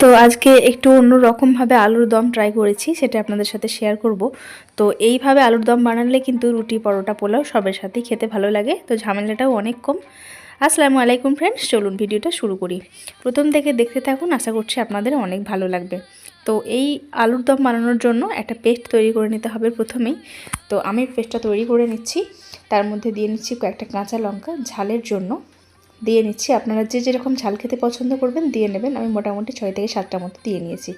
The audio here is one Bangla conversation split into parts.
তো আজকে একটু অন্য রকমভাবে আলুর দম ট্রাই করেছি, সেটা আপনাদের সাথে শেয়ার করব। তো এইভাবে আলুর দম বানালে কিন্তু রুটি, পরোটা, পোলাও সবের সাথেই খেতে ভালো লাগে, তো ঝামেলাটাও অনেক কম। আসসালামু আলাইকুম ফ্রেন্ডস চলুন ভিডিওটা শুরু করি। প্রথম থেকে দেখতে থাকুন, আশা করছি আপনাদের অনেক ভালো লাগবে। তো এই আলুর দম বানানোর জন্য একটা পেস্ট তৈরি করে নিতে হবে প্রথমেই। তো আমি পেস্টটা তৈরি করে নিচ্ছি, তার মধ্যে দিয়ে নিচ্ছি কয়েকটা কাঁচা লঙ্কা ঝালের জন্য। দিয়ে নিচ্ছি। আপনারা যে যেরকম ঝাল খেতে পছন্দ করবেন দিয়ে নেবেন। আমি মোটামুটি ছয় থেকে সাতটা মতো দিয়ে নিয়েছি।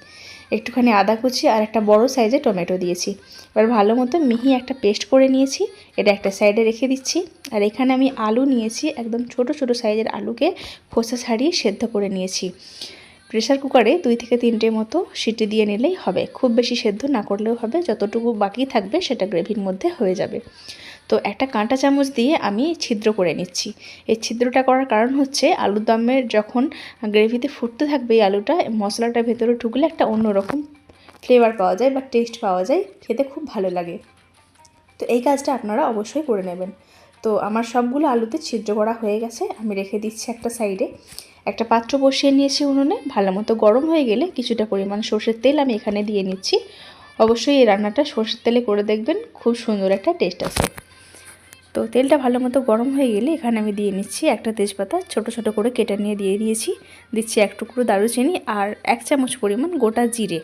একটুখানি আদা কুচি আর একটা বড় সাইজে টমেটো দিয়েছি। এবার ভালো মতো মিহি একটা পেস্ট করে নিয়েছি। এটা একটা সাইডে রেখে দিচ্ছি। আর এখানে আমি আলু নিয়েছি, একদম ছোট ছোট সাইজের আলুকে খোসা ছাড়িয়ে সেদ্ধ করে নিয়েছি। প্রেশার কুকারে দুই থেকে তিনটে মতো সিটি দিয়ে নিলেই হবে। খুব বেশি সেদ্ধ না করলেও হবে। যতটুকু বাকি থাকবে সেটা গ্রেভির মধ্যে হয়ে যাবে। তো একটা কাঁটা চামচ দিয়ে আমি ছিদ্র করে নিচ্ছি। এই ছিদ্রটা করার কারণ হচ্ছে আলুর দমের যখন গ্রেভিতে ফুটতে থাকবে এই আলুটা, মশলাটা ভেতরে ঢুকলে একটা অন্যরকম ফ্লেভার পাওয়া যায় বা টেস্ট পাওয়া যায়, খেতে খুব ভালো লাগে। তো এই কাজটা আপনারা অবশ্যই করে নেবেন। তো আমার সবগুলো আলুতে ছিদ্র করা হয়ে গেছে, আমি রেখে দিচ্ছি একটা সাইডে। একটা পাত্র বসিয়ে নিয়েছি উনুনে, ভালো মতো গরম হয়ে গেলে কিছুটা পরিমাণ সর্ষের তেল আমি এখানে দিয়ে নিচ্ছি। অবশ্যই এই রান্নাটা সর্ষের তেলে করে দেখবেন, খুব সুন্দর একটা টেস্ট আছে। তো তেলটা ভালো মতো গরম হয়ে গেলে এখানে আমি দিয়ে নিচ্ছি একটা তেজপাতা, ছোট ছোট করে কেটে নিয়ে দিয়ে দিয়েছি। দিচ্ছি এক টুকরো দারুচিনি আর এক চামচ পরিমাণ গোটা জিরে।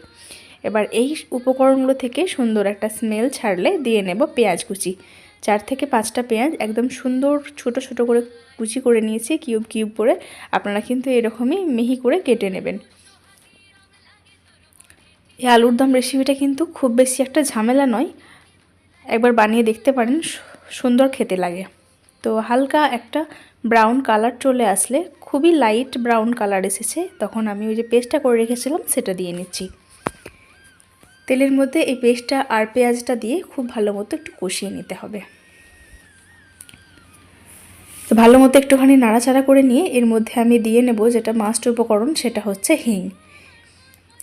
এবার এই উপকরণগুলো থেকে সুন্দর একটা স্মেল ছাড়লে দিয়ে নেব পেঁয়াজ কুচি। চার থেকে পাঁচটা পেঁয়াজ একদম সুন্দর ছোট ছোট করে কুচি করে নিয়েছি, কিউব কিউব করে। আপনারা কিন্তু এরকমই মিহি করে কেটে নেবেন। এই আলুর দম রেসিপিটা কিন্তু খুব বেশি একটা ঝামেলা নয়। একবার বানিয়ে দেখতে পারেন। সুন্দর খেতে লাগে। তো হালকা একটা ব্রাউন কালার চলে আসলে খুবই লাইট ব্রাউন কালার এসেছে। তখন আমি ওই যে পেস্টটা করে রেখেছিলাম, সেটা দিয়ে নিচ্ছি। তেলের মধ্যে এই পেস্টটা আর পেঁয়াজটা দিয়ে খুব ভালো মতো একটু কষিয়ে নিতে হবে। তো ভালো মতো একটুখানি নাড়াচাড়া করে নিয়ে এর মধ্যে আমি দিয়ে নেব যেটা মাস্ট উপকরণ, সেটা হচ্ছে হিং।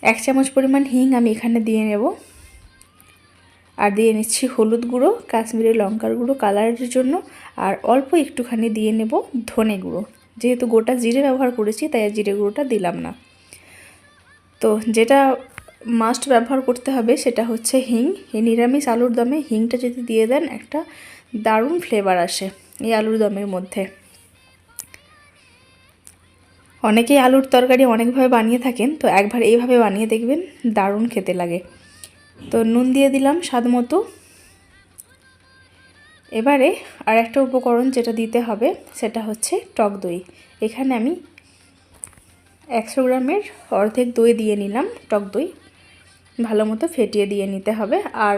এক চামচ পরিমাণ হিং আমি এখানে দিয়ে নেব। আর দিয়ে নিচ্ছি হলুদ গুঁড়ো কাশ্মীরি লঙ্কার গুঁড়ো কালারের জন্য, আর অল্প একটুখানি দিয়ে নেব ধনে গুঁড়ো। যেহেতু গোটা জিরে ব্যবহার করেছি, তাই জিরে গুঁড়োটা দিলাম না। তো যেটা মাস্ট ব্যবহার করতে হবে সেটা হচ্ছে হিং। এই নিরামিষ আলুর দমে হিংটা যদি দিয়ে দেন, একটা দারুণ ফ্লেভার আসে এই আলুর দমের মধ্যে। অনেকেই আলুর তরকারি অনেকভাবে বানিয়ে থাকেন, তো একবার এইভাবে বানিয়ে দেখবেন দারুণ খেতে লাগে। তো নুন দিয়ে দিলাম স্বাদ মতো। এবারে আর একটা উপকরণ যেটা দিতে হবে, সেটা হচ্ছে টক দই। এখানে আমি একশো গ্রামের অর্ধেক দই দিয়ে নিলাম টক দই। ভালো মতো ফেটিয়ে দিয়ে নিতে হবে। আর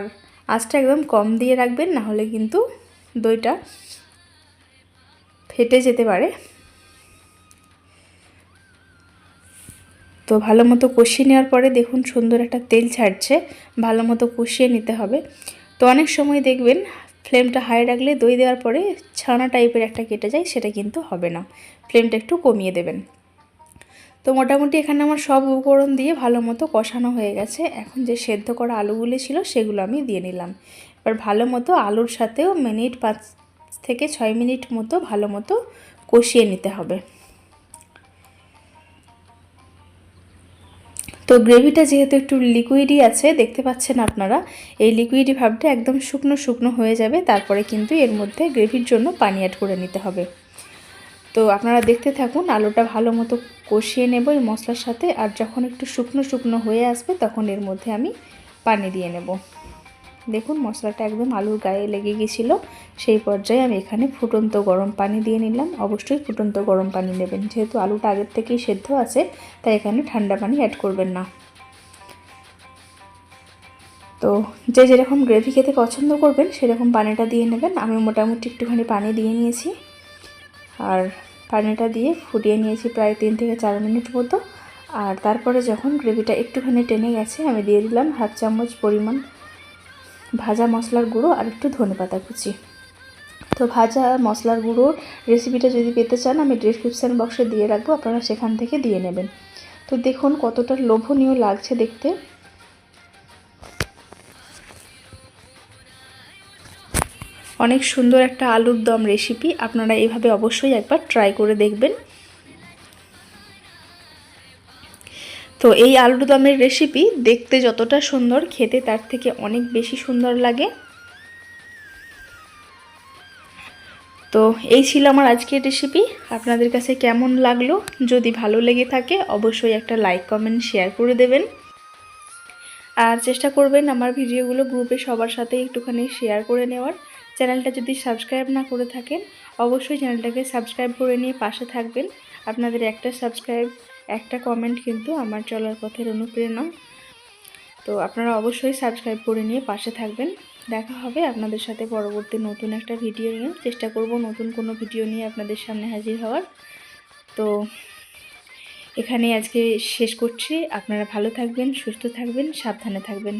আঁচটা একদম কম দিয়ে রাখবেন, না হলে কিন্তু দইটা ফেটে যেতে পারে। তো ভালো মতো কষিয়ে নেওয়ার পরে দেখুন সুন্দর একটা তেল ছাড়ছে, ভালো মতো কষিয়ে নিতে হবে। তো অনেক সময় দেখবেন ফ্লেমটা হাই রাখলে দই দেওয়ার পরে ছানা টাইপের একটা কেটে যায়, সেটা কিন্তু হবে না। ফ্লেমটা একটু কমিয়ে দেবেন। তো মোটামুটি এখানে আমার সব উপকরণ দিয়ে ভালো মতো কষানো হয়ে গেছে। এখন যে সেদ্ধ করা আলুগুলি ছিল, সেগুলো আমি দিয়ে নিলাম। এবার ভালো মতো আলুর সাথেও মিনিট পাঁচ থেকে ছয় মিনিট মতো ভালো মতো কষিয়ে নিতে হবে। তো গ্রেভিটা যেহেতু একটু লিকুইডই আছে, দেখতে পাচ্ছেন আপনারা, এই লিকুইডি ভাবটা একদম শুকনো শুকনো হয়ে যাবে, তারপরে কিন্তু এর মধ্যে গ্রেভির জন্য পানি অ্যাড করে নিতে হবে। তো আপনারা দেখতে থাকুন, আলুটা ভালো মতো কষিয়ে নেব এই মশলার সাথে, আর যখন একটু শুকনো শুকনো হয়ে আসবে, তখন এর মধ্যে আমি পানি দিয়ে নেব। দেখুন, মশলাটা একদম আলুর গায়ে লেগে গিয়েছিল সেই পর্যায়ে আমি এখানে ফুটন্ত গরম পানি দিয়ে নিলাম। অবশ্যই ফুটন্ত গরম পানি নেবেন যেহেতু আলুটা আগের থেকেই সেদ্ধ আছে, তাই এখানে ঠান্ডা পানি অ্যাড করবেন না। তো যে যেরকম গ্রেভি খেতে পছন্দ করবেন, সেরকম পানিটা দিয়ে নেবেন। আমি মোটামুটি একটুখানি পানি দিয়ে নিয়েছি। আর পানিটা দিয়ে ফুটিয়ে নিয়েছি প্রায় তিন থেকে চার মিনিট মতো। আর তারপরে যখন গ্রেভিটা একটুখানি টেনে গেছে, আমি দিয়ে দিলাম হাফ চামচ পরিমাণ ভাজা মশলার গুঁড়ো আর একটু ধনে পাতা কুচি। তো ভাজা মশলার গুঁড়োর রেসিপিটা যদি পেতে চান, আমি ডিসক্রিপশান বক্সে দিয়ে রাখব, আপনারা সেখান থেকে দিয়ে নেবেন। তো দেখুন কতটা লোভনীয় লাগছে দেখতে। অনেক সুন্দর একটা আলুর দম রেসিপি আপনারা এভাবে অবশ্যই একবার ট্রাই করে দেখবেন। তো এই আলুর দমের রেসিপি দেখতে যতটা সুন্দর, খেতে তার থেকে অনেক বেশি সুন্দর লাগে। তো এই ছিল আমার আজকের রেসিপি আপনাদের কাছে কেমন লাগল? যদি ভালো লেগে থাকে, অবশ্যই একটা লাইক কমেন্ট শেয়ার করে দেবেন। আর চেষ্টা করবেন আমার ভিডিওগুলো গ্রুপে সবার সাথে একটুখানি শেয়ার করে নেওয়ার। চ্যানেলটা যদি সাবস্ক্রাইব না করে থাকেন, অবশ্যই চ্যানেলটাকে সাবস্ক্রাইব করে নিয়ে পাশে থাকবেন। আপনাদের একটা সাবস্ক্রাইব একটা কমেন্ট কিন্তু আমার চলার পথের অনুপ্রেরণা। তো আপনারা অবশ্যই সাবস্ক্রাইব করে নিয়ে পাশে থাকবেন। দেখা হবে আপনাদের সাথে পরবর্তী নতুন একটা ভিডিও নিয়ে। চেষ্টা করব নতুন কোনো ভিডিও নিয়ে আপনাদের সামনে হাজির হওয়ার। তো এখানে আজকে শেষ করছি। আপনারা ভালো থাকবেন, সুস্থ থাকবেন, সাবধানে থাকবেন।